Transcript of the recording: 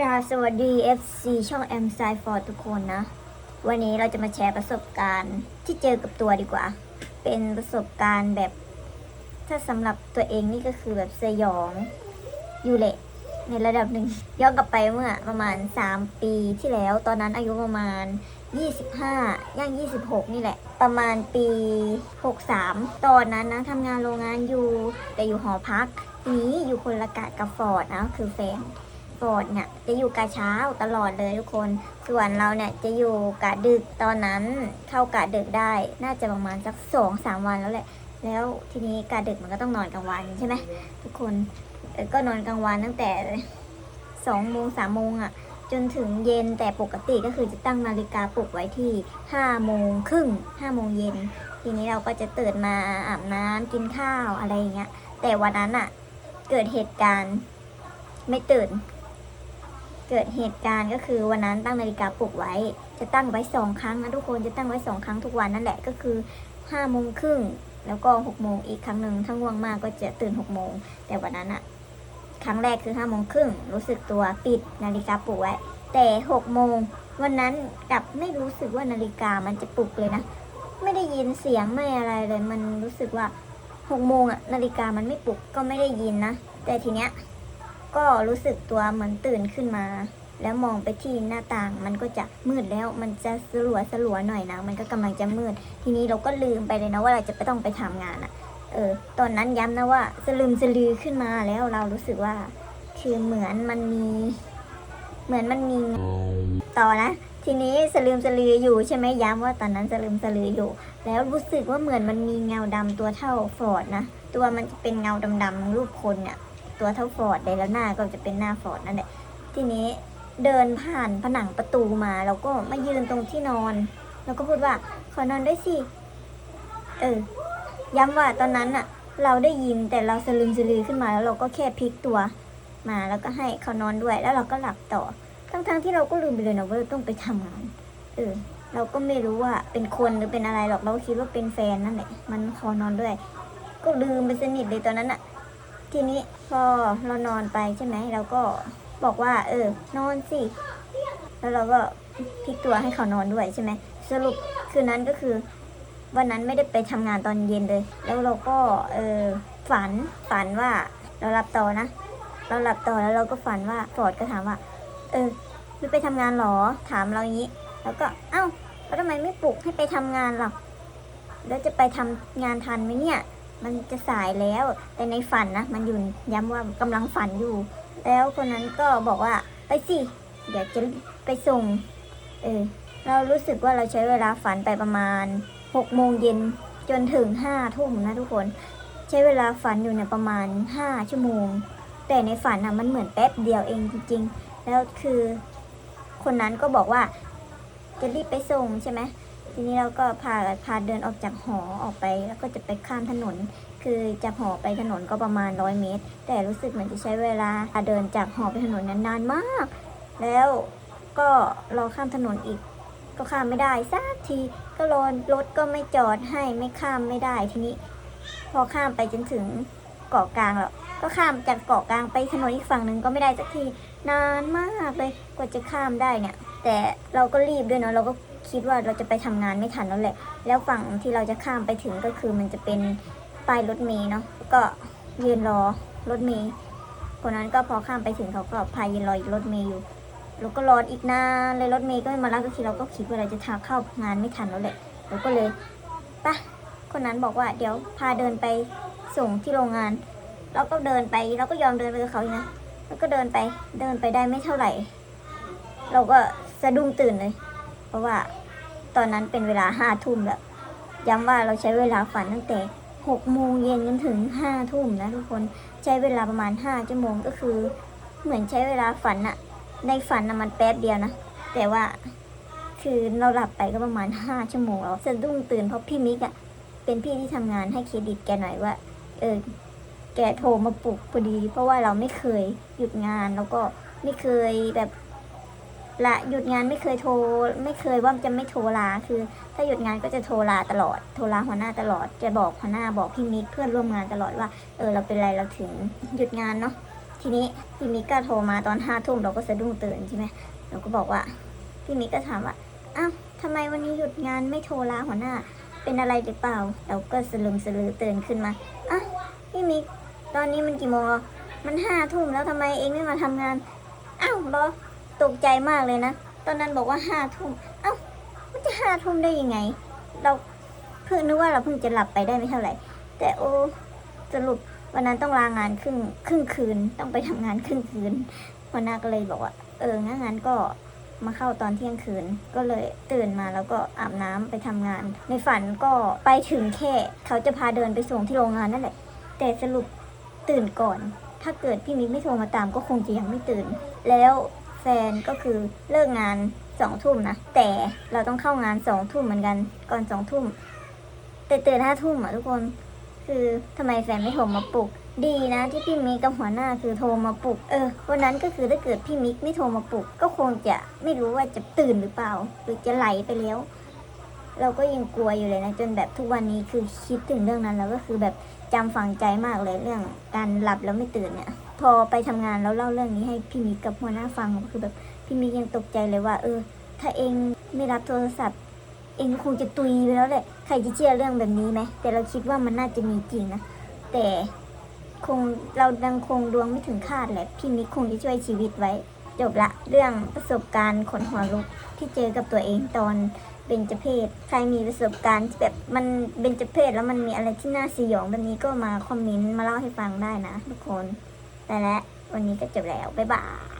กราบสวัสดี FC ช่อง M s i f o r ทุกคนนะ วันนี้เราจะมาแชร์ประสบการณ์ที่เจอกับตัวดีกว่า เป็นประสบการณ์แบบ ถ้าสำหรับตัวเองนี่ก็คือแบบสยองอยู่แหละ ในระดับหนึ่งย้อนกลับไปเมื่อประมาณ 3 ปีที่แล้ว ตอนนั้นอายุประมาณ 25 ย่าง 26 นี่แหละ ประมาณปี 63 ตอนนั้นนะทำงานโรงงานอยู่แต่อยู่หอพักนี้อยู่คนละกะกับฟอร์ดนะคือแฟน ฟอร์ดเนี่ยจะอยู่กะเช้าตลอดเลยทุกคน ส่วนเราเนี่ยจะอยู่กะดึกตอนนั้นเข้ากะดึกได้ น่าจะประมาณสักสองสามวันแล้วแหละ แล้วทีนี้กะดึกมันก็ต้องนอนกลางวันใช่ไหมทุกคนก็นอนกลางวันตั้งแต่สองโมงสามโมงอะ่ะจนถึงเย็นแต่ปกติก็คือจะตั้งนาฬิกาปลุกไว้ที่ห้าโมงครึ่งห้าโมงเย็นทีนี้เราก็จะตื่นมาอาบน้ำกินข้าวอะไรอย่างเงี้ยแต่วันนั้นอะ่ะ เกิดเหตุการณ์ไม่ตื่น เกิดเหตุการณ์ก็คือวันนั้นตั้งนาฬิกาปลุกไว้ จะตั้งไว้สองครั้งนะทุกคนจะตั้งไว้สองครั้งทุกวันนั่นแหละก็คือห้าโมงครึ่งแล้วก็หกโมงอีกครั้งหนึ่งถ้าง่วงมากก็จะตื่นหกโมงแต่วันนั้นอะครั้งแรกคือห้าโมงครึ่งรู้สึกตัวปิดนาฬิกาปลุกไว้ แต่หกโมงวันนั้นกลับไม่รู้สึกว่านาฬิกามันจะปลุกเลยนะไม่ได้ยินเสียงไม่อะไรเลย มันรู้สึกว่าหกโมงอะนาฬิกามันไม่ปลุกก็ไม่ได้ยินนะแต่ทีเนี้ย ก็รู้สึกตัวเหมือนตื่นขึ้นมา แล้วมองไปที่หน้าต่างมันก็จะมืดแล้ว มันจะสลัวสลัวหน่อยนะ มันก็กำลังจะมืด ทีนี้เราก็ลืมไปเลยนะว่าเราจะไปต้องไปทำงานอะ่ะ เออ ตอนนั้นย้ำนะว่าสลืมสลือขึ้นมาแล้วเรารู้สึกว่า คือเหมือนมันมี เหมือนมันมี ต่อนะทีนี้สลืมสลืออยู่ใช่ไหมย้ำว่าตอนนั้นสลืมสลืออยู่ แล้วรู้สึกว่าเหมือนมันมีเงาดำตัวเท่าฟอร์ดนะ ตัวมันจะเป็นเงาดำๆรูปคนเนี่ย ตัวเท่าฟอร์ดเลยแล้วหน้าก็จะเป็นหน้าฟอร์ดนั่นแหละทีนี้เดินผ่านผนังประตูมา แล้วก็มายืนตรงที่นอน แล้วก็พูดว่า ขอนอนด้วยสิ เออ ย้ำว่าตอนนั้นอะเราได้ยินแต่เราสลืมสลือขึ้นมาแล้วเราก็แค่พลิกตัวมาแล้วก็ให้เขานอนด้วย แล้วเราก็หลับต่อ ทั้งๆที่เราก็ลืมไปเลยนะว่าเราต้องไปทำงาน เออ เราก็ไม่รู้ว่าเป็นคนหรือเป็นอะไรหรอก เราคิดว่าเป็นแฟนนั่นแหละ มันขอนอนด้วย ก็ลืมไปสนิทเลยตอนนั้นอะ ทีนี้พอเรานอนไปใช่ไหมเราก็บอกว่า เออ นอนสิ แล้วเราก็พลิกตัวให้เขานอนด้วยใช่ไหมสรุปคืนนั้นก็คือ วันนั้นไม่ได้ไปทำงานตอนเย็นเลย แล้วเราก็เออฝันฝันว่าเราหลับต่อนะ เราหลับต่อแล้วเราก็ฝันว่าฟอร์ดก็ถามว่า เออไม่ไปทำงานหรอถามเราอย่างนี้ แล้วก็เอ้าแล้วทำไมไม่ปลุกให้ไปทำงานหรอแล้วจะไปทำงานทันไหมเนี่ย มันจะสายแล้ว แต่ในฝันนะ มันอยู่ย้ำว่ากำลังฝันอยู่ แล้วคนนั้นก็บอกว่าไปสิ เดี๋ยวจะไปส่ง เออ เรารู้สึกว่าเราใช้เวลาฝันไปประมาณหกโมงเย็นจนถึงห้าทุ่มนะทุกคน ใช้เวลาฝันอยู่เนี่ยประมาณห้าชั่วโมง แต่ในฝันอะมันเหมือนแป๊บเดียวเองจริง ๆ แล้วคือ คนนั้นก็บอกว่าจะรีบไปส่งใช่ไหม ทีนี้เราก็พาพาเดินออกจากหอออกไป แล้วก็จะไปข้ามถนน คือจากหอไปถนนก็ประมาณร้อยเมตร แต่รู้สึกเหมือนจะใช้เวลาเดินจากหอไปถนนนั้นนานมาก แล้วก็รอข้ามถนนอีก ก็ข้ามไม่ได้สักทีก็รอรถก็ไม่จอดให้ไม่ข้ามไม่ได้ทีนี้ พอข้ามไปจนถึงเกาะกลางแล้วก็ข้ามจากเกาะกลางไปถนนอีกฝั่งหนึ่งก็ไม่ได้สักทีนานมากเลยกว่าจะข้ามได้เนี่ย แต่เราก็รีบด้วยเนาะเราก็ คิดว่าเราจะไปทำงานไม่ทันแล้วแหละ แล้วฝั่งที่เราจะข้ามไปถึงก็คือมันจะเป็นป้ายรถเมล์เนาะก็ยืนรอรถเมล์คนนั้นก็พอข้ามไปถึงเขาก็พายืนรออีกรถเมล์อยู่เราก็รออีกนานเลยรถเมล์ก็ไม่มารับก็ทีเราก็คิดว่าเราจะทาเข้างานไม่ทันแล้วแหละเราก็เลยไปะคนนั้นบอกว่าเดี๋ยวพาเดินไปส่งที่โรงงานเราก็เดินไปเราก็ยอมเดินไปกับเขาอยู่นะแล้วก็เดินไปเดินไปได้ไม่เท่าไหร่ เราก็สะดุ้งตื่นเลย เพราะว่าตอนนั้นเป็นเวลาห้าทุ่มแล้วย้ำว่าเราใช้เวลาฝันตั้งแต่หกโมงเย็นจนถึงห้าทุ่มนะทุกคนใช้เวลาประมาณห้าชั่วโมงก็คือ เหมือนใช้เวลาฝันอะในฝันนะมันแป๊บเดียวนะแต่ว่าคือเราหลับไปก็ประมาณห้าชั่วโมงแล้วสะดุ้งตื่นเพราะพี่มิกอะเป็นพี่ที่ทำงานให้เครดิตแกหน่อยว่า เออแกโทรมาปลุกพอดี เพราะว่าเราไม่เคยหยุดงานแล้วก็ไม่เคยแบบ ละหยุดงานไม่เคยโทร ไม่เคยว่าจะไม่โทรลาคือ ถ้าหยุดงานก็จะโทรลาตลอด โทรลาหัวหน้าตลอด จะบอกหัวหน้าบอกพี่มิกเพื่อนร่วมงานตลอดว่าเออเราเป็นไรเราถึงหยุดงานเนาะทีนี้พี่มิกก็โทรมาตอนห้าทุ่มเราก็สะดุ้งตื่นใช่ไหมเราก็บอกว่าพี่มิกก็ถามว่าอ้าวทำไมวันนี้หยุดงานไม่โทรลาหัวหน้า เป็นอะไรหรือเปล่า เราก็สลึมสลือตื่นขึ้นมาอะพี่มิกตอนนี้มันกี่โมงมันห้าทุ่มแล้วทำไมเองไม่มาทำงานอ้าวเหรอ ตกใจมากเลยนะ ตอนนั้นบอกว่าห้าทุ่มเอ้ามันจะห้าทุ่มได้ยังไง เราเพิ่งนึกว่าเราเพิ่งจะหลับไปได้ไม่เท่าไหร่ แต่โอ้สรุปวันนั้นต้องลางานครึ่งครึ่งคืนต้องไปทำงานครึ่งคืนหัวหน้าก็เลยบอกว่า เอองั้นงั้นก็มาเข้าตอนเที่ยงคืน ก็เลยตื่นมาแล้วก็อาบน้ำไปทำงาน ในฝันก็ไปถึงแค่ เขาจะพาเดินไปส่งที่โรงงานนั่นแหละ แต่สรุปตื่นก่อน ถ้าเกิดพี่มิกไม่โทรมาตามก็คงจะยังไม่ตื่น แล้ว แฟนก็คือเลิกงานสองทุ่มนะ แต่เราต้องเข้างานสองทุ่มเหมือนกัน ก่อนสองทุ่มแต่ตื่นห้าทุ่มอะทุกคน คือทำไมแฟนไม่โทรมาปลุก ดีนะที่พี่มิกกับหัวหน้าคือโทรมาปลุก เออวันนั้นก็คือถ้าเกิดพี่มิกไม่โทรมาปลุก ก็คงจะไม่รู้ว่าจะตื่นหรือเปล่า หรือจะไหลไปแล้ว เราก็ยังกลัวอยู่เลยนะจนแบบทุกวันนี้คือคิดถึงเรื่องนั้นแล้วก็คือแบบจำฝังใจมากเลยเรื่องการหลับแล้วไม่ตื่นเนี่ย พอไปทำงานแล้วเล่าเรื่องนี้ให้พี่มิกกับหัวหน้าฟังก็คือแบบพี่มิกยังตกใจเลยว่า เออ ถ้าเองไม่รับโทรศัพท์ เองคงจะตุยไปแล้วแหละใครจะเชื่อเรื่องแบบนี้ไหมแต่เราคิดว่ามันน่าจะมีจริงนะแต่คงเราดังคงดวงไม่ถึงคาดแหละพี่มิกคงจะช่วยชีวิตไว้ จบละเรื่องประสบการณ์ขนหัวลุกที่เจอกับตัวเองตอนเบญจเพศใครมีประสบการณ์ที่แบบมันเบญจเพศแล้วมันมีอะไรที่น่าสยองแบบนี้ก็มาคอมเมนต์มาเล่าให้ฟังได้นะทุกคน แต่และวันนี้ก็จบแล้ว บ๊ายบาย